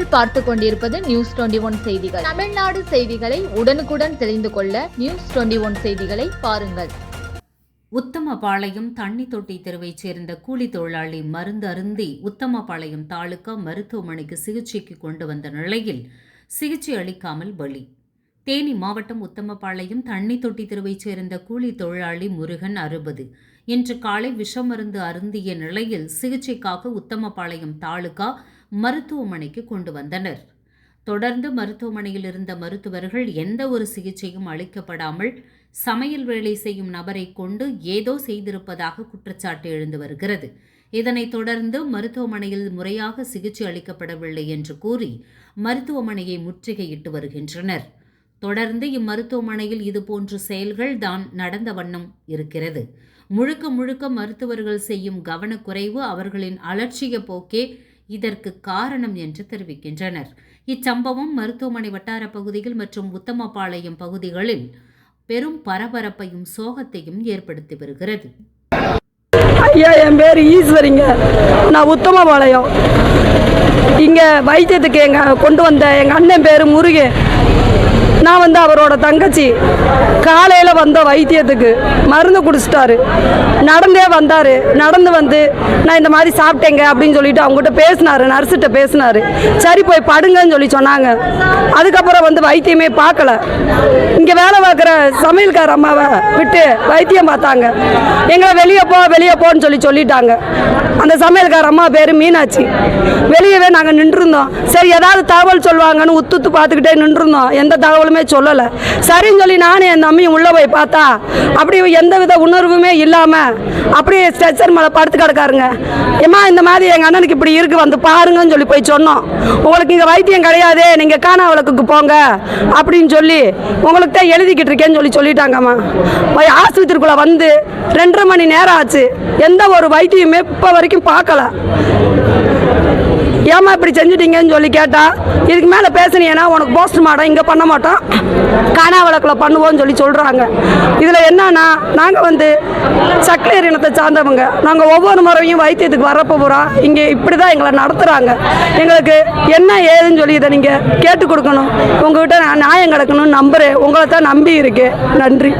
நீங்கள் பார்த்து கொண்டிருப்பது நியூஸ் டுவெண்டி ஒன் செய்திகள். தமிழ்நாடு செய்திகளை உடனுக்குடன் தெரிந்து கொள்ள நியூஸ் டுவெண்டி ஒன் செய்திகளை பாருங்கள். உத்தமபாளையம் தண்ணி தொட்டி தெருவைச் சேர்ந்த கூலி தொழிலாளி மருந்து அருந்தி உத்தமபாளையம் தாலுகா மருத்துவமனைக்கு சிகிச்சைக்கு கொண்டு வந்த நிலையில் சிகிச்சை அளிக்காமல் பலி. தேனி மாவட்டம் உத்தமபாளையம் தண்ணி தொட்டி தெருவைச் சேர்ந்த கூலி தொழிலாளி முருகன் அறுபது. இன்று காலை விஷமருந்து அருந்திய நிலையில் சிகிச்சைக்காக உத்தமபாளையம் தாலுகா மருத்துவமனைக்கு கொண்டு வந்தனர். தொடர்ந்து மருத்துவமனையில் இருந்த மருத்துவர்கள் எந்த ஒரு சிகிச்சையும் அளிக்கப்படாமல் சமையல் வேலை செய்யும் நபரை கொண்டு ஏதோ செய்திருப்பதாக குற்றச்சாட்டு எழுந்து வருகிறது. இதனைத் தொடர்ந்து மருத்துவமனையில் முறையாக சிகிச்சை அளிக்கப்படவில்லை என்று கூறி மருத்துவமனையை முற்றுகையிட்டு வருகின்றனர். தொடர்ந்து இம்மருத்துவமனையில் இதுபோன்ற செயல்கள் தான் நடந்த வண்ணம் இருக்கிறது. முழுக்க முழுக்க மருத்துவர்கள் செய்யும் கவனக்குறைவு அவர்களின் அலட்சிய போக்கே இதற்கு காரணம் என்று தெரிவிக்கின்றனர். இச்சம்பவம் மருத்துவமனை வட்டார பகுதிகள் மற்றும் உத்தமபாளையம் பகுதிகளில் பெரும் பரபரப்பையும் சோகத்தையும் ஏற்படுத்தி வருகிறது. ஐயா என் பேர் ஈஸ்வரிங்க. நான் உத்தமபாளையம். இங்கே வைத்தியத்துக்கு எங்கள் கொண்டு வந்த எங்கள் அண்ணன் பேர் முருகன். நான் வந்து அவரோட தங்கச்சி காலையில் வந்த வைத்தியத்துக்கு மருந்து குடிச்சிட்டாரு. நடந்தே வந்தார். நடந்து வந்து நான் இந்த மாதிரி சாப்பிட்டேங்க அப்படின்னு சொல்லிட்டு அவங்ககிட்ட பேசினாரு. நர்ஸுகிட்ட பேசினாரு. சரி போய் படுங்கன்னு சொல்லி சொன்னாங்க. அதுக்கப்புறம் வந்து வைத்தியமே பார்க்கல. இங்கே வேலை பார்க்குற சமையல்கார அம்மாவை விட்டு வைத்தியம் பார்த்தாங்க. எங்களை வெளியே போ வெளியே போன்னு சொல்லி சொல்லிட்டாங்க. அந்த சமையல்கார அம்மா பேர் மீனாட்சி. வெளியவே நாங்கள் நின்றுருந்தோம். சரி ஏதாவது தகவல் சொல்லுவாங்கன்னு உத்து உத்து பார்த்துக்கிட்டே நின்றுருந்தோம். எந்த தகவலும் சொல்லலை. சரின்னு சொல்லி நானும் என் தம்பியும் உள்ளே போய் பார்த்தா அப்படி எந்த வித உணர்வுமே இல்லாமல் அப்படியே ஸ்ட்ரெச்சர் மேலே படுத்து கிடக்காருங்க. ஏம்மா இந்த மாதிரி எங்கள் அண்ணனுக்கு இப்படி இருக்கு வந்து பாருங்கன்னு சொல்லி போய் சொன்னோம். உங்களுக்கு இங்கே வைத்தியம் கிடையாது நீங்கள் காணா வழக்குக்கு போங்க அப்படின்னு சொல்லி உங்களுக்கு தான் எழுதிக்கிட்டு இருக்கேன்னு சொல்லி சொல்லிட்டாங்கம்மா. போய் ஆஸ்பத்திரிக்குள்ளே வந்து ரெண்டரை மணி நேரம் ஆச்சு. எந்த ஒரு வைத்தியமே இப்போ வரைக்கும் பார்க்கல. ஏம்மா இப்படி செஞ்சுட்டீங்கன்னு சொல்லி கேட்டா இதுக்கு மேலே பேசுனீங்கன்னா உனக்கு போஸ்ட் மாடம் இங்கே பண்ண மாட்டோம். காணா வழக்கில் பண்ணுவோம்னு சொல்லி சொல்கிறாங்க இதில் என்னன்னா நாங்கள் வந்து சக்கரை இனத்தை சார்ந்தவங்க. நாங்கள் ஒவ்வொரு முறையும் வைத்தியத்துக்கு வரப்போ பூரா இங்கே இப்படி தான் எங்களை நடத்துகிறாங்க எங்களுக்கு என்ன ஏதுன்னு சொல்லி இதை நீங்கள் கேட்டு கொடுக்கணும். உங்ககிட்ட நான் நியாயம் கிடக்கணும்னு நம்புகிறேன் உங்களை தான் நம்பி இருக்கேன். நன்றி.